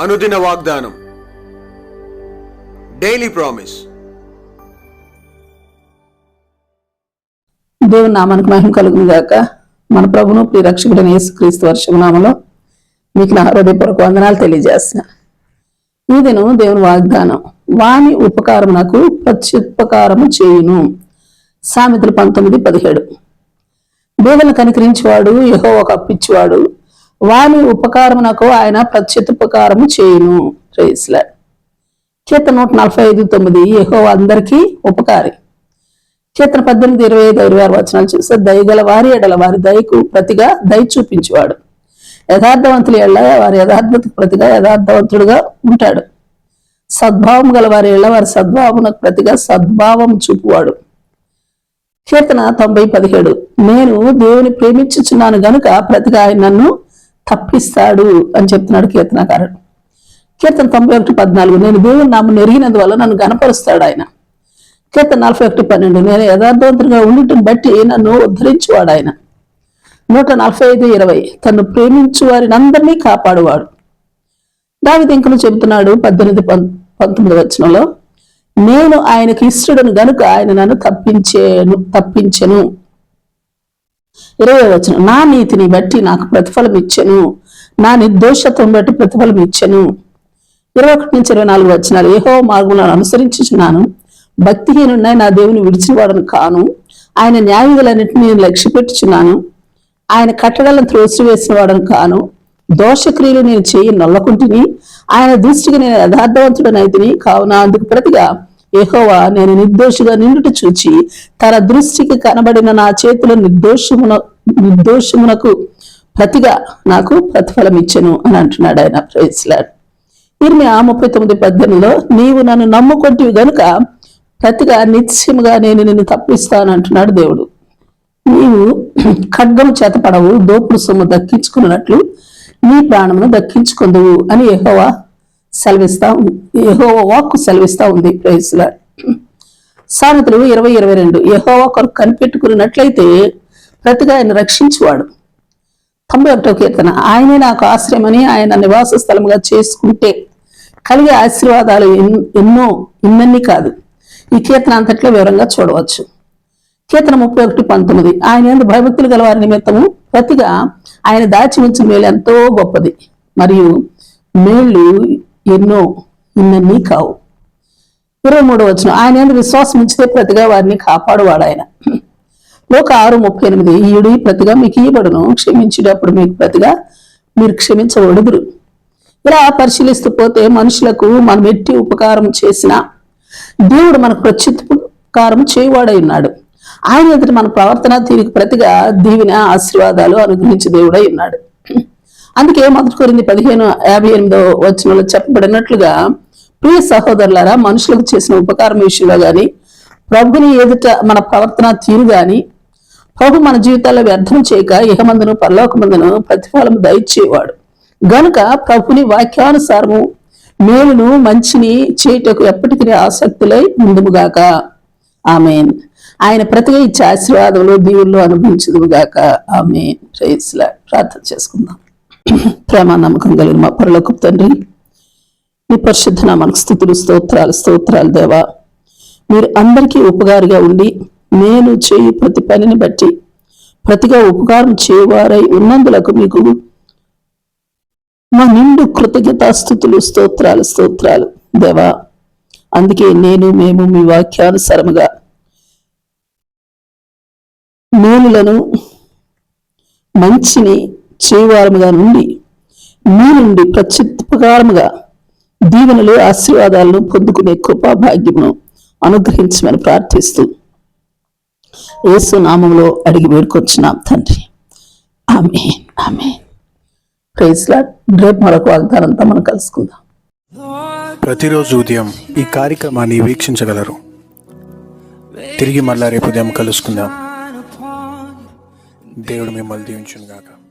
అనుదిన వాగ్దానం. Daily promise దేవుని నామానికి మహిమ కలుగును గాక. మన ప్రభును ప్రియ రక్షకుడైన యేసుక్రీస్తు వర్షం నామలో మీకు నా హృదయపూర్వక వందనాలు తెలియజేస్తున్నా. ఈ దినం దేవుని వాగ్దానం వాని ఉపకారమునకు ప్రత్యుపకారము చేయును. సామెతలు పంతొమ్మిది పదిహేడు. బేదలను కనికరించేవాడు యహో ఒక అప్పిచ్చేవాడు వాని ఉపకారమునకు ఆయన ప్రత్యుపకారము చేయును. ప్రేస్లా కీర్తన నూట నలభై ఐదు తొమ్మిది యహో అందరికీ ఉపకారి. కీర్తన పద్దెనిమిది ఇరవై ఐదు ఇరవై ఆరు వచనాలు చూస్తే దయగల వారి ఎడల వారి దయకు ప్రతిగా దయ చూపించేవాడు. యథార్థవంతుల ఎడల వారి యథార్థత ప్రతిగా యథార్థవంతుడుగా ఉంటాడు. సద్భావం గల వారి ఎడల వారి సద్భావమునకు ప్రతిగా సద్భావం చూపువాడు. కీర్తన తొంభై పదిహేడు నేను దేవుని ప్రేమించుచున్నాను గనుక ప్రతిగా ఆయన నన్ను తప్పిస్తాడు అని చెప్తున్నాడు కీర్తనకారుడు. కీర్తన తొంభై ఒకటి పద్నాలుగు నేను దేవుని నామం ఎరిగినందువల్ల నన్ను గనపరుస్తాడు ఆయన. కీర్తన నలభై ఒకటి పన్నెండు నేను యథార్థవంతుడిగా ఉండటం బట్టి నన్ను ఉద్ధరించువాడు ఆయన. నూట నలభై ఐదు ఇరవై తను ప్రేమించు వారిని అందరినీ కాపాడువాడు. దావిది ఇంకను చెబుతున్నాడు పద్దెనిమిది పం- పంతొమ్మిది వచనంలో నేను ఆయనకి ఇష్టడను గనుక ఆయన నన్ను తప్పించేను తప్పించెను. ఇరవై వచనం. నా నీతిని బట్టి నాకు ప్రతిఫలం ఇచ్చెను. నా నిర్దోషత్వం బట్టి ప్రతిఫలం ఇచ్చెను. ఇరవై ఒకటి నుంచి ఇరవై నాలుగు వచ్చినారు ఏహో మార్గంలో అనుసరించుచున్నాను. భక్తిహీనున్నాయి నా దేవుని విడిచినవాడను కాను. ఆయన న్యాయములన్నింటినీ నేను లక్ష్య పెట్టుచున్నాను ఆయన కట్టడలను త్రోసివేసిన వాడను కాను. దోషక్రియలు నేను చేయి నొల్లకుంటిని. ఆయన దృష్టికి నేను యథార్థవంతుడనైతిని కావున అందుకు ప్రతిగా ఏహోవా నేను నిర్దోషిగా నిండుట చూచి తన దృష్టికి కనబడిన నా చేతుల నిర్దోషమున నిర్దోషమునకు ప్రతిగా నాకు ప్రతిఫలం ఇచ్చెను అని అంటున్నాడు ఆయన. ప్రైజ్ ఆ ముప్పై తొమ్మిది పద్దెనిమిదిలో నీవు నన్ను నమ్ముకొంటివి గనుక ప్రతిగా నిత్యముగా నేను నిన్ను తప్పిస్తాను అంటున్నాడు దేవుడు. నీవు ఖడ్గం చేతపడవు దోపుడు సొమ్ము దక్కించుకున్నట్లు నీ ప్రాణమును దక్కించుకుందువు అని యెహోవా సెలవిస్తా ఉంది. యహోవ వాక్కు సెలవిస్తా ఉంది. ప్రేసుల సామెతలు ఇరవై ఇరవై రెండు. యెహోవా కొరకు కనిపెట్టుకున్నట్లయితే ప్రతిగా ఆయన రక్షించువాడు. తొంభై ఒకటో కీర్తన. ఆయనే నాకు ఆశ్రయమని ఆయన నివాస స్థలముగా చేసుకుంటే కలిగే ఆశీర్వాదాలు ఎన్- ఎన్నో ఇన్నన్ని కాదు. ఈ కీర్తన అంతట్లో వివరంగా చూడవచ్చు. కీర్తన ముప్పై ఒకటి పంతొమ్మిది. ఆయన ఎందు భయభక్తులు గల వారి నిమిత్తము ప్రతిగా ఆయన దాచి ఉంచిన మేలు ఎంతో గొప్పది. మరియు మేళ్ళు ఎన్నో ఇన్నన్నీ కావు. ఇరవై మూడు వచ్చిన ఆయన విశ్వాసం ఉంచితే ప్రతిగా వారిని కాపాడువాడు ఆయన. లోక ఆరు ముప్పై ఎనిమిది ఈయుడి ప్రతిగా మీకు ఇవ్వబడును క్షమించేటప్పుడు మీకు ప్రతిగా మీరు క్షమించబడుదురు. ఇలా పరిశీలిస్తూ పోతే మనుషులకు మనం ఎట్టి ఉపకారం చేసినా దేవుడు మనకు ప్రత్యుపకారం చేయవాడై ఉన్నాడు. ఆయన ఎదుటి మన ప్రవర్తన తీరికి ప్రతిగా దీవిన ఆశీర్వాదాలు అనుగ్రహించి దేవుడై ఉన్నాడు. అందుకే మొదటి కొరింది పదిహేను యాభై ఎనిమిదో వచనంలో చెప్పబడినట్లుగా ప్రియ సహోదరులారా మనుషులకు చేసిన ఉపకారం విషయంలో కానీ ప్రభుని ఎదుట మన ప్రవర్తన తీరు కానీ ప్రభు మన జీవితాల్లో వ్యర్థం చేయక ఇహమందును పరలోకమందును ప్రతిఫలం దయచేవాడు. గనుక ప్రభుని వాక్యానుసారము మేలును మంచిని చేయుటకు ఎప్పటికీ ఆసక్తులై ముందుముగాక ఆమెన్. ఆయన ప్రతిగా ఇచ్చే ఆశీర్వాదములు దీవుల్లో అనుభవించదుగాక ఆమె ప్రేయస్లా ప్రార్థన చేసుకుందాం. ప్రేమ నమ్మకం కలిగిన మా పరలోకపు తండ్రి మీ పరిశుద్ధ నామానికి స్థుతులు స్తోత్రాలు స్తోత్రాలు దేవా. మీరు అందరికీ ఉపకారిగా ఉండి నేను చేయి ప్రతి పనిని బట్టి ప్రతిగా ఉపకారం చేయవారై ఉన్నందులకు మీకు మా నిండు కృతజ్ఞత స్థుతులు స్తోత్రాలు స్తోత్రాలు దేవా. అందుకే నేను మేము మీ వాక్యానుసారముగా మేలులను మంచిని చేయవారముగా నుండి మీ నుండి ప్రత్యుపకారముగా దీవెనలు ఆశీర్వాదాలను పొందుకునే కృపా భాగ్యమును అనుగ్రహించమని ప్రార్థిస్తూ యేసు నామంలో అడిగి వేడుకొచ్చున్నాం తండ్రి. ఆమె ఆమె ప్రైజ్ రేపు మరొక వాగ్దానంతో మనం కలుసుకుందాం. ప్రతిరోజు ఉదయం ఈ కార్యక్రమాన్ని వీక్షించగలరు. తిరిగి మళ్ళా రేపు ఉదయం కలుసుకుందాం. దేవుడు మిమ్మల్ని దీవించును గాక